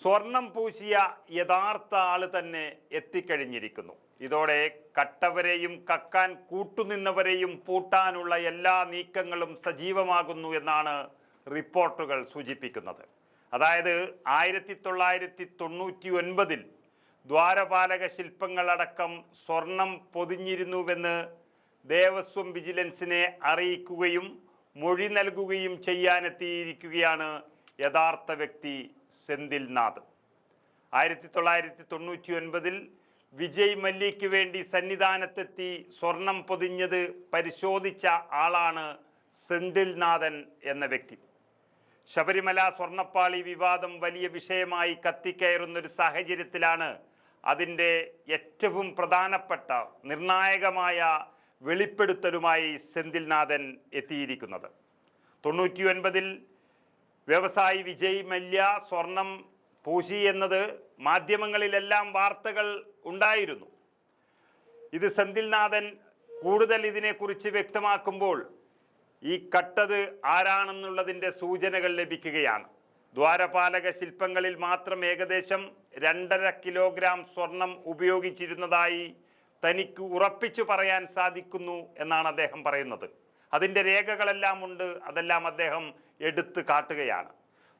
സ്വർണം പൂശിയ യഥാർത്ഥ ആൾ തന്നെ എത്തിക്കഴിഞ്ഞിരിക്കുന്നു. ഇതോടെ കട്ടവരെയും കക്കാൻ കൂട്ടുനിന്നവരെയും പൂട്ടാനുള്ള എല്ലാ നീക്കങ്ങളും സജീവമാകുന്നു എന്നാണ് റിപ്പോർട്ടുകൾ സൂചിപ്പിക്കുന്നത്. അതായത് ആയിരത്തി തൊള്ളായിരത്തി തൊണ്ണൂറ്റി ഒൻപതിൽ ദ്വാരപാലക ശില്പങ്ങളടക്കം സ്വർണം പൊതിഞ്ഞിരുന്നുവെന്ന് ദേവസ്വം വിജിലൻസിനെ അറിയിക്കുകയും മൊഴി നൽകുകയും ചെയ്യാനെത്തിയിരിക്കുകയാണ് യഥാർത്ഥ വ്യക്തി സെന്തിൽനാഥ് ആയിരത്തി തൊള്ളായിരത്തി തൊണ്ണൂറ്റി ഒൻപതിൽ വിജയ് മല്യയ്ക്ക് വേണ്ടി സന്നിധാനത്തെത്തി സ്വർണം പൊതിഞ്ഞത് പരിശോധിച്ച ആളാണ് സെന്തിൽനാഥൻ എന്ന വ്യക്തി. ശബരിമല സ്വർണപ്പാളി വിവാദം വലിയ വിഷയമായി കത്തിക്കയറുന്നൊരു സാഹചര്യത്തിലാണ് അതിന്റെ ഏറ്റവും പ്രധാനപ്പെട്ട നിർണായകമായ വെളിപ്പെടുത്തലുമായി സെന്തിൽനാഥൻ എത്തിയിരിക്കുന്നത്. തൊണ്ണൂറ്റി ഒൻപതിൽ വ്യവസായി വിജയ് മല്യ സ്വർണം പൂശി എന്നത് മാധ്യമങ്ങളിലെല്ലാം വാർത്തകൾ ഉണ്ടായിരുന്നു. ഇത് സെന്തിൽനാഥൻ കൂടുതൽ ഇതിനെക്കുറിച്ച് വ്യക്തമാക്കുമ്പോൾ ഈ കട്ടത് ആരാണെന്നുള്ളതിന്റെ സൂചനകൾ ലഭിക്കുകയാണ്. ദ്വാരപാലക ശില്പങ്ങളിൽ മാത്രം ഏകദേശം രണ്ടര കിലോഗ്രാം സ്വർണം ഉപയോഗിച്ചിരുന്നതായി തനിക്ക് ഉറപ്പിച്ചു പറയാൻ സാധിക്കുന്നു എന്നാണ് അദ്ദേഹം പറയുന്നത്. അതിന്റെ രേഖകളെല്ലാം ഉണ്ട്. അതെല്ലാം അദ്ദേഹം എടുത്തു കാട്ടുകയാണ്.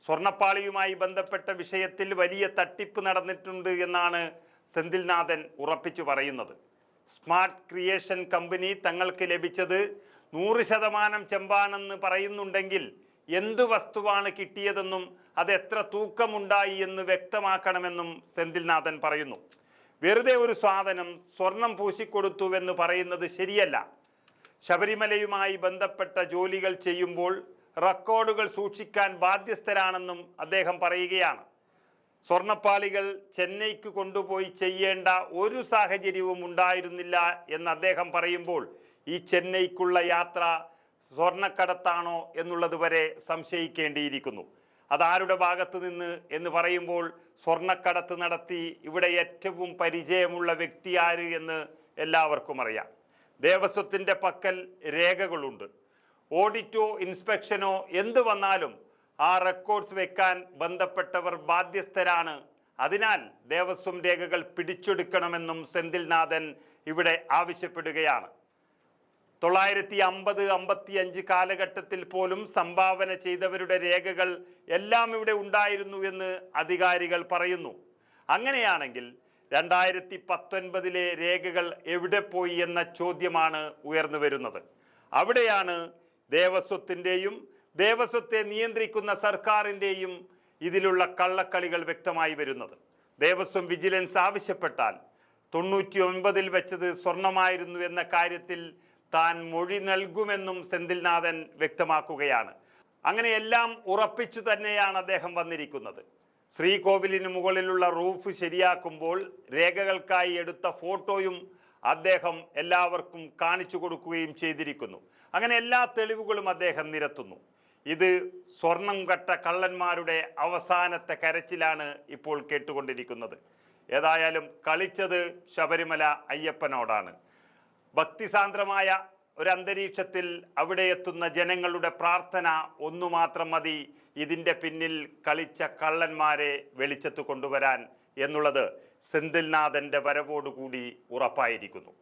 സ്വർണപ്പാളിയുമായി ബന്ധപ്പെട്ട വിഷയത്തിൽ വലിയ തട്ടിപ്പ് നടന്നിട്ടുണ്ട് എന്നാണ് സെന്തിൽനാഥൻ ഉറപ്പിച്ചു പറയുന്നത്. സ്മാർട്ട് ക്രിയേഷൻ കമ്പനി തങ്ങൾക്ക് ലഭിച്ചത് നൂറ് ശതമാനം ചെമ്പാണെന്ന് പറയുന്നുണ്ടെങ്കിൽ എന്ത് വസ്തുവാണ് കിട്ടിയതെന്നും അത് എത്ര തൂക്കമുണ്ടായി എന്ന് വ്യക്തമാക്കണമെന്നും സെന്തിൽനാഥൻ പറയുന്നു. വെറുതെ ഒരു സാധനം സ്വർണം പൂശിക്കൊടുത്തുവെന്ന് പറയുന്നത് ശരിയല്ല. ശബരിമലയുമായി ബന്ധപ്പെട്ട ജോലികൾ ചെയ്യുമ്പോൾ റെക്കോർഡുകൾ സൂക്ഷിക്കാൻ ബാധ്യസ്ഥരാണെന്നും അദ്ദേഹം പറയുകയാണ്. സ്വർണപ്പാളികൾ ചെന്നൈക്ക് കൊണ്ടുപോയി ചെയ്യേണ്ട ഒരു സാഹചര്യവും ഉണ്ടായിരുന്നില്ല എന്ന് അദ്ദേഹം പറയുമ്പോൾ ഈ ചെന്നൈക്കുള്ള യാത്ര സ്വർണക്കടത്താണോ എന്നുള്ളത് വരെ സംശയിക്കേണ്ടിയിരിക്കുന്നു. അതാരുടെ ഭാഗത്ത് നിന്ന് എന്ന് പറയുമ്പോൾ സ്വർണക്കടത്ത് നടത്തി ഇവിടെ ഏറ്റവും പരിചയമുള്ള വ്യക്തി ആര് എന്ന് എല്ലാവർക്കും അറിയാം. ദേവസ്വത്തിന്റെ പക്കൽ രേഖകളുണ്ട്. ഓഡിറ്റോ ഇൻസ്പെക്ഷനോ എന്ത് വന്നാലും ആ റെക്കോർഡ്സ് വെക്കാൻ ബന്ധപ്പെട്ടവർ ബാധ്യസ്ഥരാണ്. അതിനാൽ ദേവസ്വം രേഖകൾ പിടിച്ചെടുക്കണമെന്നും സെന്തിൽനാഥൻ ഇവിടെ ആവശ്യപ്പെടുകയാണ്. തൊള്ളായിരത്തി അമ്പത് അമ്പത്തി അഞ്ച് കാലഘട്ടത്തിൽ പോലും സംഭാവന ചെയ്തവരുടെ രേഖകൾ എല്ലാം ഇവിടെ ഉണ്ടായിരുന്നു എന്ന് അധികാരികൾ പറയുന്നു. അങ്ങനെയാണെങ്കിൽ രണ്ടായിരത്തി പത്തൊൻപതിലെ രേഖകൾ എവിടെ പോയി എന്ന ചോദ്യമാണ് ഉയർന്നു വരുന്നത്. അവിടെയാണ് ദേവസ്വത്തിന്റെയും ദേവസ്വത്തെ നിയന്ത്രിക്കുന്ന സർക്കാരിന്റെയും ഇതിലുള്ള കള്ളക്കളികൾ വ്യക്തമായി വരുന്നത്. ദേവസ്വം വിജിലൻസ് ആവശ്യപ്പെട്ടാൽ തൊണ്ണൂറ്റി ഒൻപതിൽ വെച്ചത് സ്വർണമായിരുന്നു എന്ന കാര്യത്തിൽ താൻ മൊഴി നൽകുമെന്നും സെന്തിൽനാഥൻ വ്യക്തമാക്കുകയാണ്. അങ്ങനെ എല്ലാം ഉറപ്പിച്ചു തന്നെയാണ് അദ്ദേഹം വന്നിരിക്കുന്നത്. ശ്രീകോവിലിന് മുകളിലുള്ള റൂഫ് ശരിയാക്കുമ്പോൾ രേഖകൾക്കായി എടുത്ത ഫോട്ടോയും അദ്ദേഹം എല്ലാവർക്കും കാണിച്ചു കൊടുക്കുകയും ചെയ്തിരിക്കുന്നു. അങ്ങനെ എല്ലാ തെളിവുകളും അദ്ദേഹം നിരത്തുന്നു. ഇത് സ്വർണം കട്ട കള്ളന്മാരുടെ അവസാനത്തെ കരച്ചിലാണ് ഇപ്പോൾ കേട്ടുകൊണ്ടിരിക്കുന്നത്. ഏതായാലും കളിച്ചത് ശബരിമല അയ്യപ്പനോടാണ്. ഭക്തിസാന്ദ്രമായ ഒരു അന്തരീക്ഷത്തിൽ അവിടെ എത്തുന്ന ജനങ്ങളുടെ പ്രാർത്ഥന ഒന്നു മാത്രം മതി. ഇതിന്റെ പിന്നിൽ കളിച്ച കള്ളന്മാരെ വെളിച്ചത്ത് കൊണ്ടുവരാൻ എന്നുള്ളത് സെന്തിൽനാഥന്റെ വരവോടുകൂടി ഉറപ്പായിരിക്കുന്നു.